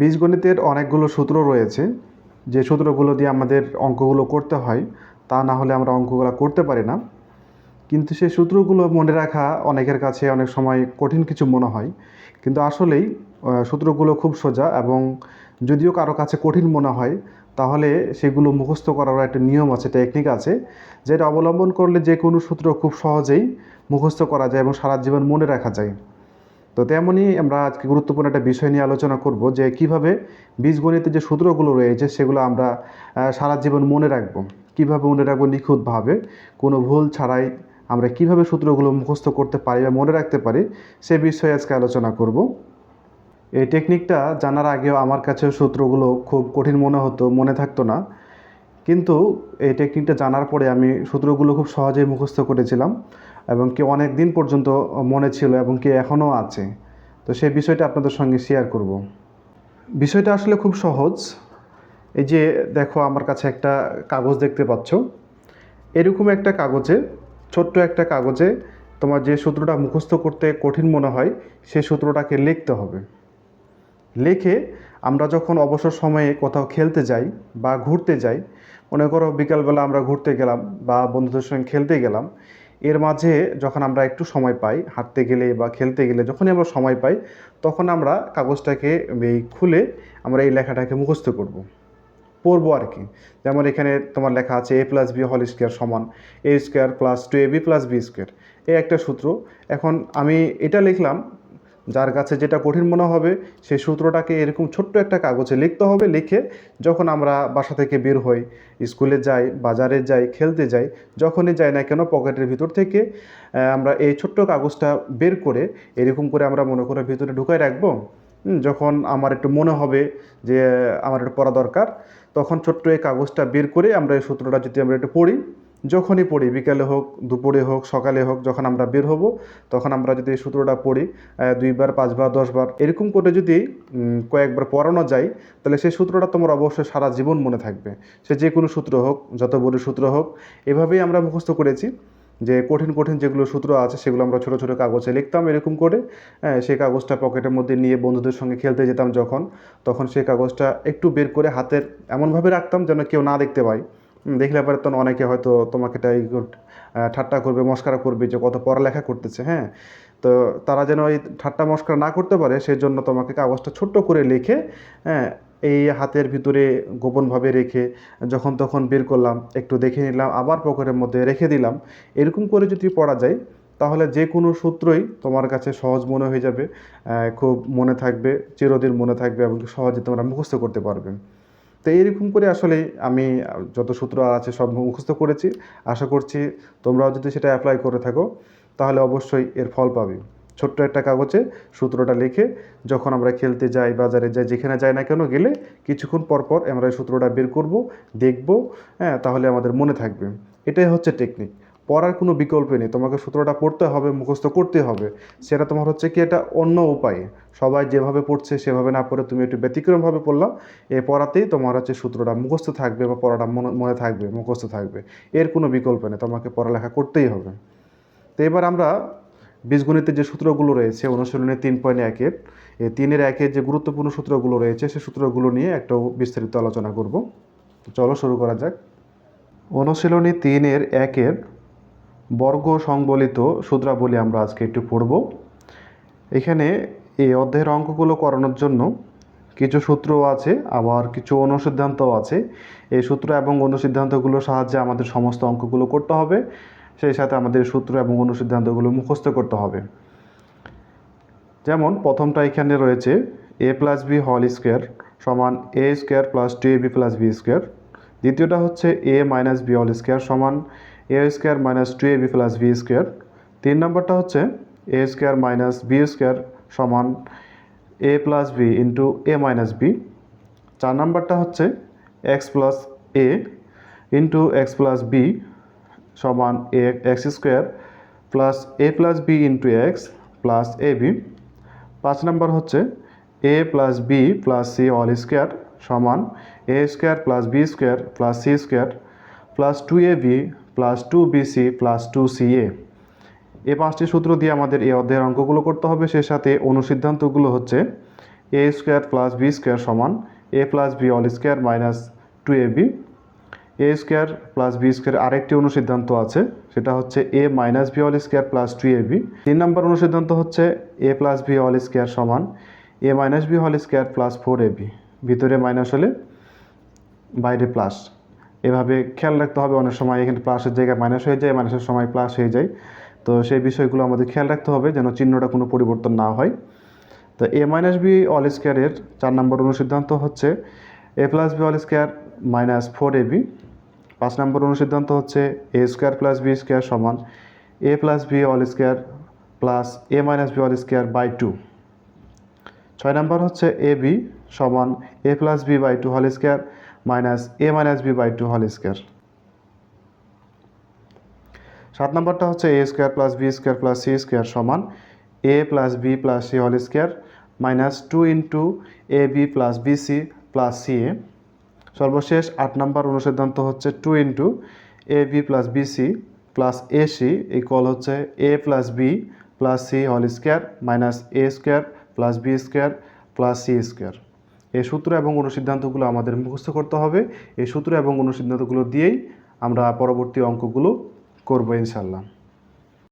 বীজগণিতের অনেকগুলো সূত্র রয়েছে। যে সূত্রগুলো দিয়ে আমাদের অঙ্কগুলো করতে হয়, তা না হলে আমরা অঙ্কগুলো করতে পারি না। কিন্তু সেই সূত্রগুলো মনে রাখা অনেকের কাছে অনেক সময় কঠিন কিছু মনে হয়। কিন্তু আসলেই সূত্রগুলো খুব সোজা এবং যদিও কারও কাছে কঠিন মনে হয়, তাহলে সেগুলো মুখস্থ করার একটা নিয়ম আছে টেকনিক আছে, যেটা অবলম্বন করলে যে কোনো সূত্র খুব সহজেই মুখস্থ করা যায় এবং সারা জীবন মনে রাখা যায়। তো তেমনই আমরা আজকে গুরুত্বপূর্ণ একটা বিষয় নিয়ে আলোচনা করব যে কীভাবে বীজগণিতের যে সূত্রগুলো রয়েছে, সেগুলো আমরা সারা জীবন মনে রাখব। কীভাবে মনে রাখব নিখুঁতভাবে? কোনো ভুল ছাড়াই আমরা কীভাবে সূত্রগুলো মুখস্থ করতে পারি বা মনে রাখতে পারি, সে বিষয়ে আজকে আলোচনা করব। এই টেকনিকটা জানার আগেও আমার কাছে সূত্রগুলো খুব কঠিন মনে হতো, মনে থাকতো না। কিন্তু এই টেকনিকটা জানার পরে আমি সূত্রগুলো খুব সহজেই মুখস্থ করেছিলাম। এবং কি অনেক দিন পর্যন্ত মনে ছিল এবং কি এখনও আছে। তো সেই বিষয়টা আপনাদের সঙ্গে শেয়ার করব। বিষয়টা আসলে খুব সহজ। এই যে দেখো আমার কাছে একটা কাগজ দেখতে পাচ্ছ। এরকম একটা কাগজে, ছোট্ট একটা কাগজে তোমার যে সূত্রটা মুখস্থ করতে কঠিন মনে হয়, সেই সূত্রটাকে লিখতে হবে। লিখে আমরা যখন অবসর সময়ে কোথাও খেলতে যাই বা ঘুরতে যাই, মনে করো বিকালবেলা আমরা ঘুরতে গেলাম বা বন্ধুদের সঙ্গে খেলতে গেলাম এর মাঝে যখন আমরা একটু সময় পাই, হাঁটতে গেলে বা খেলতে গেলে যখনই আমরা সময় পাই, তখন আমরা কাগজটাকে এই খুলে আমরা এই লেখাটাকে মুখস্থ করব। পড়ব আর কি। যেমন এখানে তোমার লেখা আছে এ প্লাস বি হল স্কোয়ার সমান A square plus two A B plus B square এই একটা সূত্র। এখন আমি এটা লিখলাম যার কাছে যেটা কঠিন মনে হবে সেই সূত্রটাকে এরকম ছোট্ট একটা কাগজে লিখতে হবে, লিখে যখন আমরা বাসা থেকে বের হই, স্কুলে যাই, বাজারে যাই, খেলতে যাই, যখনই যাই না কেন পকেটের ভিতর থেকে আমরা এই ছোট্ট কাগজটা বের করে এরকম করে আমরা মনে করে ভিতরে ঢুকাই রাখব। যখন আমার একটু মনে হবে যে, আমার একটু পড়া দরকার, তখন ছোট্ট এই কাগজটা বের করে আমরা এই সূত্রটা যদি আমরা একটু পড়ি যখনই পড়ি বিকালে হোক দুপুরে হোক সকালে হোক যখন আমরা বের হব তখন আমরা যদি সূত্রটা পড়ি দুইবার পাঁচবার দশবার এরকম করে যদি কয়েকবার পড়ানো যায় তাহলে সেই সূত্রটা তোমার অবশ্যই সারা জীবন মনে থাকবে। সে যে কোনো সূত্র হোক যত বড় সূত্র হোক এভাবেই আমরা মুখস্থ করেছি যে কঠিন কঠিন যেগুলো সূত্র আছে সেগুলো আমরা ছোটো ছোটো কাগজে লিখতাম এরকম করে হ্যাঁ, সেই কাগজটা পকেটের মধ্যে নিয়ে বন্ধুদের সঙ্গে খেলতে যেতাম যখন তখন সেই কাগজটা একটু বের করে হাতের এমনভাবে রাখতাম যেন কেউ না দেখতে পায়। দেখলে পরে তখন অনেকে হয়তো তোমাকে তাই ঠাট্টা করবে, মস্কারা করবে যে কত পড়ালেখা করতেছে হ্যাঁ? তো তারা যেন এই ঠাট্টা মস্কারা না করতে পারে সেই জন্য তোমাকে কাগজটা ছোট্ট করে লিখে হ্যাঁ এই হাতের ভিতরে গোপনভাবে রেখে যখন তখন বের করলাম, একটু দেখে নিলাম, আবার পকেটের মধ্যে রেখে দিলাম। এরকম করে যদি পড়া যায়, তাহলে যে কোনো সূত্রই তোমার কাছে সহজ মনে হয়ে যাবে খুব মনে থাকবে, চিরদিন মনে থাকবে এবং সহজে তোমরা মুখস্থ করতে পারবে। তো এইরকম করে আসলে আমি, যত সূত্র আছে সব মুখস্থ করেছি। আশা করছি তোমরাও যদি সেটা অ্যাপ্লাই করে থাকো, তাহলে অবশ্যই এর ফল পাবে। ছোট্ট একটা কাগজে সূত্রটা লিখে যখন আমরা খেলতে যাই, বাজারে যাই, যেখানে যাই না কেন গেলে কিছুক্ষণ পর পর আমরা এই সূত্রটা বের করব, দেখব হ্যাঁ তাহলে আমাদের মনে থাকবে। এটাই হচ্ছে টেকনিক পড়ার কোনো বিকল্প নেই। তোমাকে সূত্রটা পড়তে হবে, মুখস্থ করতে হবে। সেটা তোমার হচ্ছে কি এটা অন্য উপায়ে। সবাই যেভাবে পড়ছে সেভাবে না পড়ে তুমি একটু ব্যতিক্রমভাবে পড়লাম। এ পড়াতেই তোমার হচ্ছে সূত্রটা মুখস্থ থাকবে বা পড়াটা মনে থাকবে, মুখস্থ থাকবে। এর কোনো বিকল্প নেই, তোমাকে পড়ালেখা করতেই হবে। তো এবার আমরা বীজগণিতের যে সূত্রগুলো রয়েছে অনুশীলনের তিন পয়েন্ট একের এই তিনের একের যে গুরুত্বপূর্ণ সূত্রগুলো রয়েছে, সে সূত্রগুলো নিয়ে একটু বিস্তারিত আলোচনা করব। চলো শুরু করা যাক। অনুশীলনী তিনের একের বর্গ সংবলিত সূত্রাবলী আমরা আজকে একটু পড়ব। এখানে এই অধ্যায়ের অঙ্কগুলো করানোর জন্য কিছু সূত্র আছে, আবার কিছু অনুসিদ্ধান্তও আছে। এই সূত্র এবং অনুসিদ্ধান্তগুলোর সাহায্যে আমাদের সমস্ত অঙ্কগুলো করতে হবে। সেই সাথে আমাদের সূত্র এবং অনুসিদ্ধান্তগুলো মুখস্থ করতে হবে। যেমন, প্রথমটা এখানে রয়েছে এ প্লাস বি হল স্কোয়ার সমান A square plus two A B plus B square দ্বিতীয়টা হচ্ছে এ মাইনাস বি হল স্কোয়ার সমান A square minus two A B plus B square তিন নম্বরটা হচ্ছে A square minus B square সমান A plus B into A minus B চার নম্বরটা হচ্ছে X plus A into X plus B সমান A X square plus A plus B into X plus A B পাঁচ নম্বর হচ্ছে A plus B plus C all square সমান A square plus B square plus C square plus two A B plus two B C plus two C A পাঁচটি সূত্র দিয়ে আমাদের এই অধ্যায়ের অঙ্কগুলো করতে হবে। সে সাথে অনুসিদ্ধান্তগুলো হচ্ছে A square plus B square সমান A plus B all square minus two A B A square plus B square আরেকটি অনুসিদ্ধান্ত আছে, সেটা হচ্ছে A minus B all square plus two A B তিন নম্বর অনুসিদ্ধান্ত হচ্ছে A plus B all square সমান এ মাইনাস বি হল square plus four A B ভিতরে মাইনাস হলে বাইরে প্লাস এভাবে খেয়াল রাখতে হবে। অনেক সময় এখানে প্লাসের জায়গায় মাইনাস হয়ে যায় মাইনাসের সময় প্লাস হয়ে যায়। তো সেই বিষয়গুলো আমাদের খেয়াল রাখতে হবে যেন চিহ্নটা কোনো পরিবর্তন না হয়। তো এ মাইনাস বি অল স্কোয়ারের চার নম্বর অনুসিদ্ধান্ত হচ্ছে A plus B all square minus four A B পাঁচ নম্বর অনুসিদ্ধান্ত হচ্ছে A square plus B square সমান A plus B all square plus A minus B all square by two ছয় নম্বর হচ্ছে এ বি সমান A plus B by two হল square minus A minus B by two হল square. সাত নম্বরটা হচ্ছে A square plus B square plus C square সমান A plus B plus C হল square minus two into A B plus B C plus C A. সর্বশেষ আট নম্বর অনুসিদ্ধান্ত হচ্ছে two into A B plus B C plus A C equal হচ্ছে A plus B plus C হল square minus A square plus B square plus C square. এই সূত্র এবং অনুসিদ্ধান্তগুলো আমাদের মুখস্থ করতে হবে। এই সূত্র এবং অনুসিদ্ধান্তগুলো দিয়েই আমরা পরবর্তী অঙ্কগুলো করব ইনশাল্লাহ